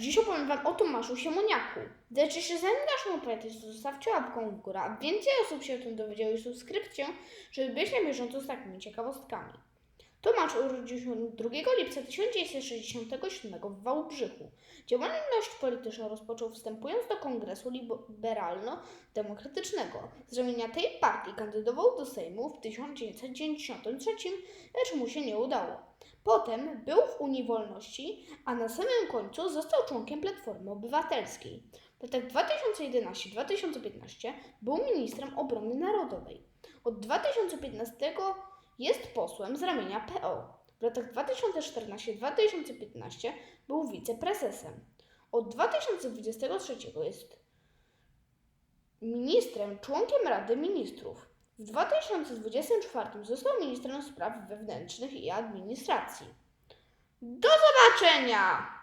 dziś opowiem Wam o Tomaszu Siemoniaku. Gdyż jeśli zanim naszą opowieść, to zostawcie łapką w górę, a więcej osób się o tym dowiedziało i subskrypcją, żeby być na bieżąco z takimi ciekawostkami. Tomasz urodził się 2 lipca 1967 w Wałbrzychu. Działalność polityczną rozpoczął wstępując do Kongresu Liberalno-Demokratycznego. Z ramienia tej partii kandydował do Sejmu w 1993, lecz mu się nie udało. Potem był w Unii Wolności, a na samym końcu został członkiem Platformy Obywatelskiej. W latach 2011-2015 był ministrem obrony narodowej. Od 2015 jest posłem z ramienia PO. W latach 2014-2015 był wiceprezesem. Od 2023 jest ministrem, członkiem Rady Ministrów. W 2024 został ministrem spraw wewnętrznych i administracji. Do zobaczenia!